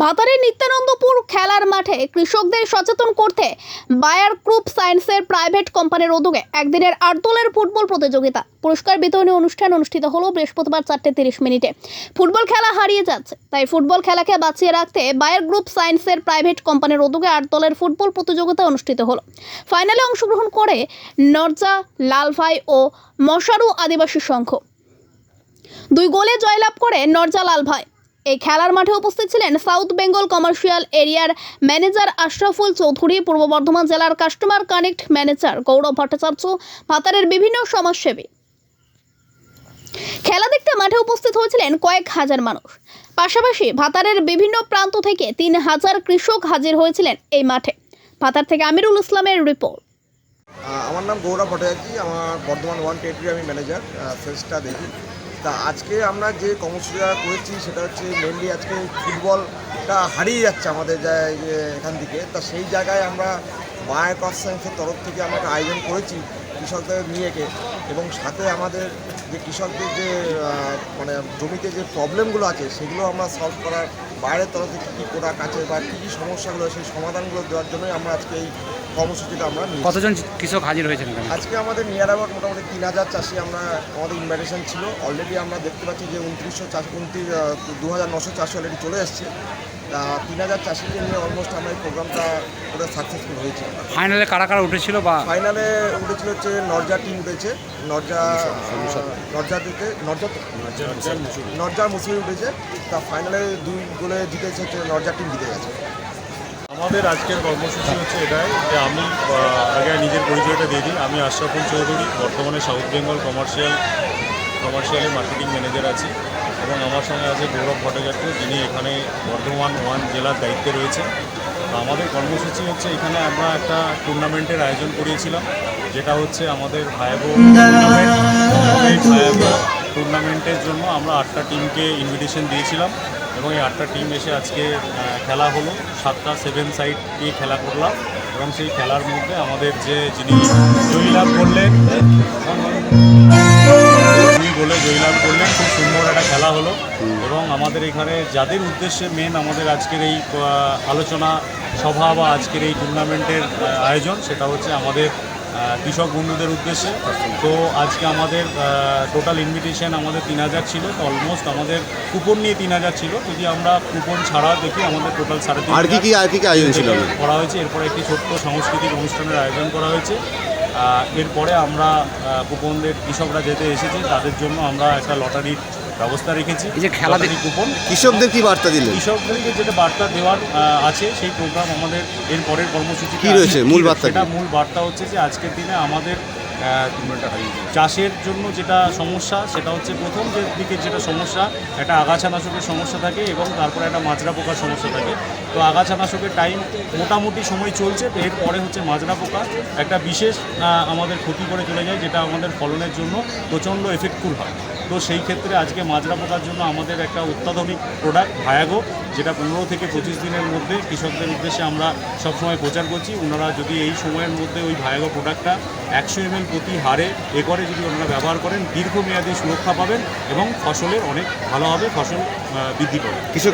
ভাতারের নিত্যানন্দপুর খেলার মাঠে কৃষকদের সচেতন করতে বায়ার গ্রুপ সায়েন্সের প্রাইভেট কোম্পানির উদ্যোগে একদিনের আট দলের ফুটবল প্রতিযোগিতা। পুরস্কার বিতরণী অনুষ্ঠান অনুষ্ঠিত হলো বৃহস্পতিবার চারটে তিরিশ মিনিটে। ফুটবল খেলা হারিয়ে যাচ্ছে, তাই ফুটবল খেলাকে বাঁচিয়ে রাখতে বায়ার গ্রুপ সায়েন্সের প্রাইভেট কোম্পানির উদ্যোগে আট দলের ফুটবল প্রতিযোগিতা অনুষ্ঠিত হলো। ফাইনালে অংশগ্রহণ করে নরজা, লালভাই ও মশারু আদিবাসী সংঘ। দুই গোলে জয়লাভ করে নরজা লাল ভাই এই খেলার মাঠে উপস্থিত ছিলেন সাউথ বেঙ্গল কমার্শিয়াল এরিয়ার ম্যানেজার আশরাফুল চৌধুরী, পূর্ব বর্ধমান জেলার customer connect manager Gaurav Bhattacharya, ভাতারের বিভিন্ন সমাজসেবী। খেলা দেখতে মাঠে উপস্থিত হয়েছিলেন কয়েক হাজার মানুষ। পাশাপাশি ভাতারের বিভিন্ন প্রান্ত থেকে তিন হাজার কৃষক হাজির হয়েছিলেন এই মাঠে। ভাতার থেকে আমিরুল ইসলামের রিপোর্ট। আমার নাম গৌরব ভট্টাচার্য, আমার বর্ধমান ওয়ান টেরিটরি আমি ম্যানেজার ফেসটা দেখি। তা আজকে আমরা যে কর্মসূচিটা করেছি সেটা হচ্ছে মেনলি আজকে ফুটবলটা হারিয়ে যাচ্ছে আমাদের এখান থেকে। তা সেই জায়গায় আমরা বায়ার কনসায়েন্সের তরফ থেকে আমরা আয়োজন করেছি কৃষকদের নিয়েকে। এবং সাথে আমাদের যে কৃষকদের যে মানে জমিতে যে প্রবলেমগুলো আছে, সেগুলো আমরা সলভ করার বাইরের তরফ থেকে কী কী প্রোডাক্ট আছে বা কী কী সমস্যাগুলো সেই সমাধানগুলো দেওয়ার জন্যই আমরা আজকে এই কর্মসূচিটা আমরা নিই কতজন কৃষক হাজির হয়েছেন আজকে আমাদের নিয়ার অ্যাবাউট মোটামুটি তিন হাজার চাষি আমরা আমাদের ইনভাইটেশন ছিল। অলরেডি আমরা দেখতে পাচ্ছি যে উনত্রিশশো চাষ উনত্রিশ দু হাজার নশো চাষি অলরেডি চলে এসছে। তা তিন হাজার চাষিকে নিয়ে অলমোস্ট আমরা এই প্রোগ্রামটা করে সাকসেসফুল হয়েছি। ফাইনালে কারা কারা উঠেছিল বা ফাইনালে উঠেছিল হচ্ছে নরজা টিম উঠেছে। নরজা নরজা থেকে নরজা নরজা মুসলিম উঠেছে। তা ফাইনালে দুই গোলে জিতেছে হচ্ছে নরজা টিম জিতে গেছে। আমাদের আজকের কর্মসূচি হচ্ছে এটাই যে আমি আগে নিজের পরিচয়টা দিয়ে দিই। আমি আশরাফুল চৌধুরী বর্তমানে সাউথ বেঙ্গল কমার্শিয়াল কমার্শিয়ালে মার্কেটিং ম্যানেজার আছি। এবং আমার সঙ্গে আছে গৌরব ভট্টাচার্য, যিনি এখানে বর্ধমান ওয়ান জেলার দায়িত্বে রয়েছে আমাদের কর্মসূচি হচ্ছে, এখানে আমরা একটা টুর্নামেন্টের আয়োজন করিয়েছিলাম, যেটা হচ্ছে আমাদের ভায়াবো ভায়াবো টুর্নামেন্টের জন্য আমরা আটটা টিমকে ইনভিটেশন দিয়েছিলাম এবং এই আটটা টিম এসে আজকে খেলা হলো। সাতটা সেভেন সাইড নিয়ে খেলা করলাম এবং সেই খেলার মধ্যে আমাদের যে যিনি জয়লাভ করলেন দুই গোলে জয়লাভ করলেন। খুব সুন্দর একটা খেলা হলো। এবং আমাদের এখানে যাদের উদ্দেশ্যে মেন আমাদের আজকের এই আলোচনা সভা বা আজকের এই টুর্নামেন্টের আয়োজন সেটা হচ্ছে আমাদের কৃষক বন্ধুদের উদ্দেশ্যে। তো আজকে আমাদের টোটাল ইনভিটেশন আমাদের তিন হাজার ছিল। তো অলমোস্ট আমাদের কুপন নিয়ে তিন হাজার ছিল। যদি আমরা কুপন ছাড়া দেখি আমাদের টোটাল সাড়ে তিন আর কি কি আর কি কি আয়োজন ছিল? করা হয়েছে এরপরে একটি ছোট্ট সাংস্কৃতিক অনুষ্ঠানের আয়োজন করা হয়েছে। এরপরে আমরা কুপনদের কৃষকরা যেতে এসেছে তাদের জন্য আমরা একটা লটারির ব্যবস্থা রেখেছি। এই যে খেলা লটারি কুপন কৃষকদের কি বার্তা দিলেন? কৃষকদেরকে যেটা বার্তা দেওয়ার আছে সেই প্রোগ্রাম আমাদের এরপরের কর্মসূচি কি রয়েছে? মূল বার্তা মূল বার্তা হচ্ছে যে আজকের দিনে আমাদের চাষের জন্য যেটা সমস্যা, সেটা হচ্ছে প্রথম যে দিকে যেটা সমস্যা, একটা আগাছানাশকের সমস্যা থাকে এবং তারপরে একটা মাজরা পোকার সমস্যা থাকে। তো আগাছানাশকের টাইম মোটামুটি সময় চলছে এরপরে হচ্ছে মাজরা পোকা। একটা বিশেষ আমাদের ক্ষতি করে চলে যায়, যেটা আমাদের ফলনের জন্য প্রচণ্ড এফেক্টফুল হয়। তো সেই ক্ষেত্রে আজকে মাজরা পোকার জন্য আমাদের একটা অত্যাধুনিক প্রোডাক্ট ভায়াগো যেটা পনেরো থেকে পঁচিশ দিনের মধ্যে কৃষকদের উদ্দেশ্যে আমরা সবসময় প্রচার করছি। ওনারা যদি এই সময়ের মধ্যে ওই ভায়াগো প্রোডাক্টটা একশো এম প্রতি হারে একরে যদি ওনারা ব্যবহার করেন, দীর্ঘমেয়াদী সুরক্ষা পাবেন এবং ফসলের অনেক ভালোভাবে ফসল বৃদ্ধি পাবে।